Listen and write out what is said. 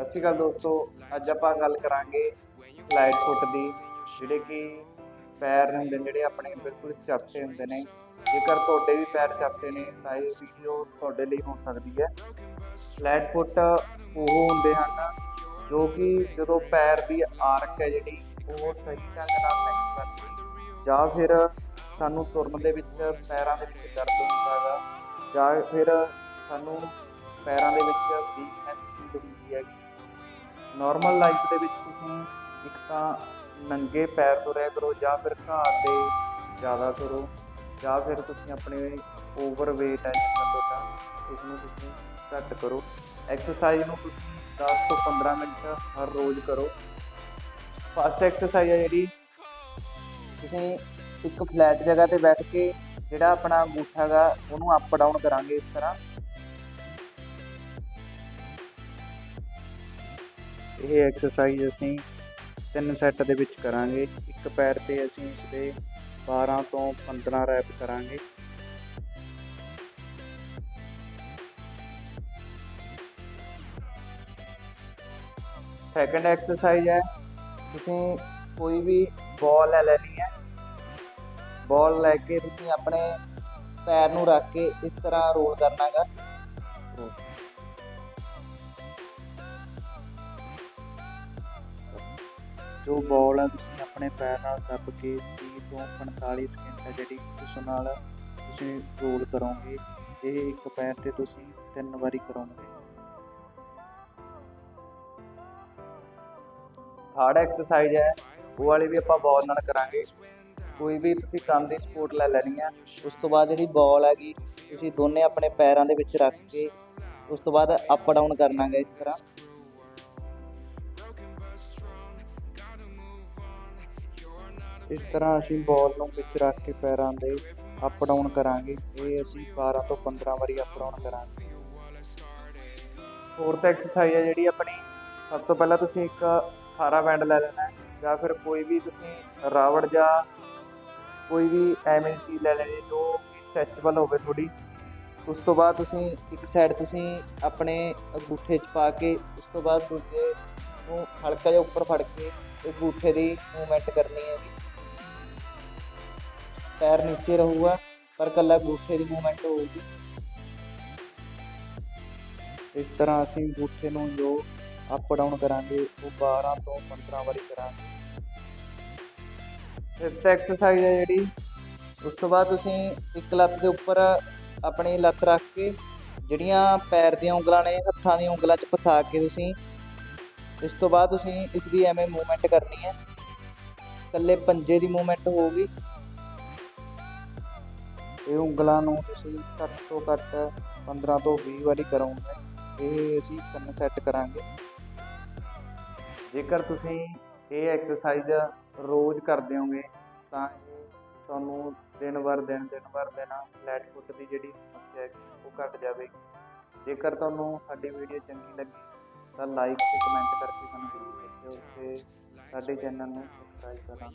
ਸਤਿ ਸ਼੍ਰੀ ਅਕਾਲ ਦੋਸਤੋ, ਅੱਜ ਆਪਾਂ ਗੱਲ ਕਰਾਂਗੇ ਲਾਈਟ ਫੁੱਟ ਦੀ, ਜਿਹੜੇ ਕਿ ਪੈਰ ਹੁੰਦੇ ਨੇ, ਜਿਹੜੇ ਆਪਣੇ ਬਿਲਕੁਲ ਚਪਟੇ ਹੁੰਦੇ ਨੇ। ਜੇਕਰ ਤੁਹਾਡੇ ਵੀ ਪੈਰ ਚਪਟੇ ਨੇ, ਤਾਂ ਇਹ ਵੀਡੀਓ ਤੁਹਾਡੇ ਲਈ ਹੋ ਸਕਦੀ ਹੈ। ਲਾਈਟ ਫੁੱਟ ਉਹ ਹੁੰਦੇ ਹਨ ਜੋ ਕਿ ਜਦੋਂ ਪੈਰ ਦੀ ਆਰਕ ਹੈ ਜਿਹੜੀ, ਉਹ ਸਹੀ ਢੰਗ ਨਾਲ ਨਹੀਂ ਕਰਦੀ ਜਾਂ ਫਿਰ ਸਾਨੂੰ ਤੁਰਨ ਦੇ ਵਿੱਚ ਪੈਰਾਂ ਦੇ ਵਿੱਚ ਦਰਦ ਹੁੰਦਾ ਹੈਗਾ, ਜਾਂ ਫਿਰ ਸਾਨੂੰ ਪੈਰਾਂ ਦੇ ਵਿੱਚ ਵੀਕਨੈਸ ਫੀਲ ਹੁੰਦੀ ਹੈਗੀ। ਨਾਰਮਲ ਲਾਈਫ ਦੇ ਵਿੱਚ ਤੁਸੀਂ ਇੱਕ ਤਾਂ ਨੰਗੇ ਪੈਰ ਤੁਰਿਆ ਕਰੋ ਜਾਂ ਫਿਰ ਘਾਹ ਤੇ ਜ਼ਿਆਦਾ ਤੁਰੋ ਜਾਂ ਫਿਰ ਤੁਸੀਂ ਆਪਣੇ ਓਵਰਵੇਟ ਹੈ ਜਿੰਨਾ ਤੁਹਾਡਾ ਉਸ ਨੂੰ ਤੁਸੀਂ ਘੱਟ ਕਰੋ। ਐਕਸਰਸਾਈਜ਼ ਨੂੰ ਤੁਸੀਂ 10 ਤੋਂ 15 ਮਿੰਟ ਹਰ ਰੋਜ਼ ਕਰੋ। ਫਸਟ ਐਕਸਰਸਾਈਜ਼ ਹੈ ਜਿਹੜੀ, ਤੁਸੀਂ ਇੱਕ ਫਲੈਟ ਜਗ੍ਹਾ ਤੇ ਬੈਠ ਕੇ ਜਿਹੜਾ ਆਪਣਾ ਅੰਗੂਠਾ ਗਾ ਉਹਨੂੰ ਅਪ ਡਾਊਨ ਕਰਾਂਗੇ ਇਸ ਤਰ੍ਹਾਂ। ਇਹ ਐਕਸਰਸਾਈਜ਼ ਅਸੀਂ ਤਿੰਨ ਸੈੱਟ ਦੇ ਵਿੱਚ ਕਰਾਂਗੇ। ਇੱਕ ਪੈਰ ਤੇ ਅਸੀਂ ਇਸ ਦੇ 12 ਤੋਂ 15 ਰੈਪ ਕਰਾਂਗੇ। ਸੈਕੰਡ ਐਕਸਰਸਾਈਜ਼ ਹੈ, ਤੁਸੀਂ ਕੋਈ ਵੀ ਬਾਲ ਲੈ ਲੈਣੀ ਹੈ। ਬਾਲ ਲੈ ਕੇ ਤੁਸੀਂ ਆਪਣੇ ਪੈਰ ਨੂੰ ਰੱਖ ਕੇ ਇਸ ਤਰ੍ਹਾਂ ਰੋਲ ਕਰਨਾ ਜੋ ਬੋਲ ਹੈ ਤੁਸੀਂ ਆਪਣੇ ਪੈਰ ਨਾਲ ਦੱਬ ਕੇ 30 ਤੋਂ 45 ਸਕਿੰਟ ਹੈ ਜਿਹੜੀ ਉਸ ਨਾਲ ਤੁਸੀਂ ਰੋਲ ਕਰੋਗੇ, ਇਹ ਇੱਕ ਪੈਰ ਤੇ ਤੁਸੀਂ ਤਿੰਨ ਵਾਰੀ ਕਰੋਗੇ। ਥਰਡ ਐਕਸਰਸਾਈਜ਼ ਹੈ, ਉਹ ਵਾਲੀ ਵੀ ਆਪਾਂ ਬੋਲ ਨਾਲ ਕਰਾਂਗੇ। ਕੋਈ ਵੀ ਤੁਸੀਂ ਕੰਮ ਦੀ ਸਪੋਰਟ ਲੈ ਲੈਣੀ ਹੈ ਉਸ ਤੋਂ ਬਾਅਦ ਜਿਹੜੀ ਬੋਲ ਹੈਗੀ, ਤੁਸੀਂ ਦੋਨੇ ਆਪਣੇ ਪੈਰਾਂ ਦੇ ਵਿੱਚ ਰੱਖ ਕੇ ਉਸ ਤੋਂ ਬਾਅਦ ਅਪ ਡਾਊਨ ਕਰਨਾ ਹੈ ਇਸ ਤਰ੍ਹਾਂ। ਇਸ ਤਰ੍ਹਾਂ ਅਸੀਂ ਬਾਲ ਨੂੰ ਵਿੱਚ ਰੱਖ ਕੇ ਪੈਰਾਂ ਦੇ ਅਪ ਡਾਊਨ ਕਰਾਂਗੇ। ਇਹ ਅਸੀਂ 12 ਤੋਂ 15 ਵਾਰੀ ਅਪ ਡਾਊਨ ਕਰਾਂਗੇ। ਫੋਰਥ ਐਕਸਰਸਾਈਜ਼ ਹੈ ਜਿਹੜੀ ਆਪਣੀ। ਸਭ ਤੋਂ ਪਹਿਲਾਂ ਤੁਸੀਂ ਇੱਕ ਖਾਰਾ ਬੈਂਡ ਲੈ ਲੈਣਾ ਜਾਂ ਫਿਰ ਕੋਈ ਵੀ ਤੁਸੀਂ ਰਾਵੜ ਜਾਂ ਕੋਈ ਵੀ ਐਵੇਂ ਚੀਜ਼ ਲੈ ਲੈਣੀ ਜੋ ਕਿ ਸਟ੍ਰੈਚੇਬਲ ਹੋਵੇ ਥੋੜੀ ਉਸ ਤੋਂ ਬਾਅਦ ਤੁਸੀਂ ਇੱਕ ਸਾਈਡ ਤੁਸੀਂ ਆਪਣੇ ਅੰਗੂਠੇ 'ਚ ਪਾ ਕੇ ਉਸ ਤੋਂ ਬਾਅਦ ਦੂਜੇ ਨੂੰ ਹਲਕਾ ਜਿਹਾ ਉੱਪਰ ਫੜ ਕੇ ਅੰਗੂਠੇ ਦੀ ਮੂਵਮੈਂਟ ਕਰਨੀ ਹੈ ਪੈਰ ਨੀਚੇ ਰਹੂਗਾ, ਪਰ ਕੱਲਾ ਅੰਗੂਠੇ ਦੀ ਮੂਵਮੈਂਟ ਹੋਊਗੀ। ਇਸ ਤਰ੍ਹਾਂ ਅਸੀਂ ਅੰਗੂਠੇ ਨੂੰ ਜੋ ਅਪ ਡਾਊਨ ਕਰਾਂਗੇ, ਉਹ 12 ਤੋਂ 15 ਵਾਰੀ ਕਰਾਂਗੇ। ਫਿਫਥ ਐਕਸਰਸਾਈਜ਼ ਹੈ ਜਿਹੜੀ। ਉਸ ਤੋਂ ਬਾਅਦ ਤੁਸੀਂ ਇੱਕ ਲੱਤ ਦੇ ਉੱਪਰ ਆਪਣੀ ਲੱਤ ਰੱਖ ਕੇ ਜਿਹੜੀਆਂ ਪੈਰ ਦੀਆਂ ਉਂਗਲਾਂ ਨੇ, ਹੱਥਾਂ ਦੀਆਂ ਉਂਗਲਾਂ 'ਚ ਫਸਾ ਕੇ ਤੁਸੀਂ ਇਸ ਤੋਂ ਬਾਅਦ ਤੁਸੀਂ ਇਸ ਦੀ ਐਵੇਂ ਮੂਵਮੈਂਟ ਕਰਨੀ ਹੈ। ਇਕੱਲੇ ਪੰਜੇ ਦੀ ਮੂਵਮੈਂਟ ਹੋਊਗੀ। ਇਹ ਉਂਗਲਾਂ ਨੂੰ ਤੁਸੀਂ ਘੱਟ ਤੋਂ ਘੱਟ 15 ਤੋਂ 20 ਵਾਰੀ ਕਰੋਗੇ ਇਹ ਅਸੀਂ ਤਿੰਨ ਸੈੱਟ ਕਰਾਂਗੇ। ਜੇਕਰ ਤੁਸੀਂ ਇਹ ਐਕਸਰਸਾਈਜ਼ ਰੋਜ਼ ਕਰਦੇ ਹੋਗੇ, ਤਾਂ ਇਹ ਤੁਹਾਨੂੰ ਦਿਨ ਵਰ ਦਿਨ ਦਿਨ ਵਰ ਦਿਨ ਫਲੈਟ ਫੁੱਟ ਦੀ ਜਿਹੜੀ ਸਮੱਸਿਆ ਹੈ ਉਹ ਘਟ ਜਾਵੇਗੀ। ਜੇਕਰ ਤੁਹਾਨੂੰ ਸਾਡੀ ਵੀਡੀਓ ਚੰਗੀ ਲੱਗੀ, ਤਾਂ ਲਾਈਕ ਤੇ ਕਮੈਂਟ ਕਰਕੇ ਸਾਨੂੰ ਜ਼ਰੂਰ ਦੱਸਿਓ ਤੇ ਸਾਡੇ ਚੈਨਲ ਨੂੰ ਸਬਸਕ੍ਰਾਈਬ ਕਰਨਾ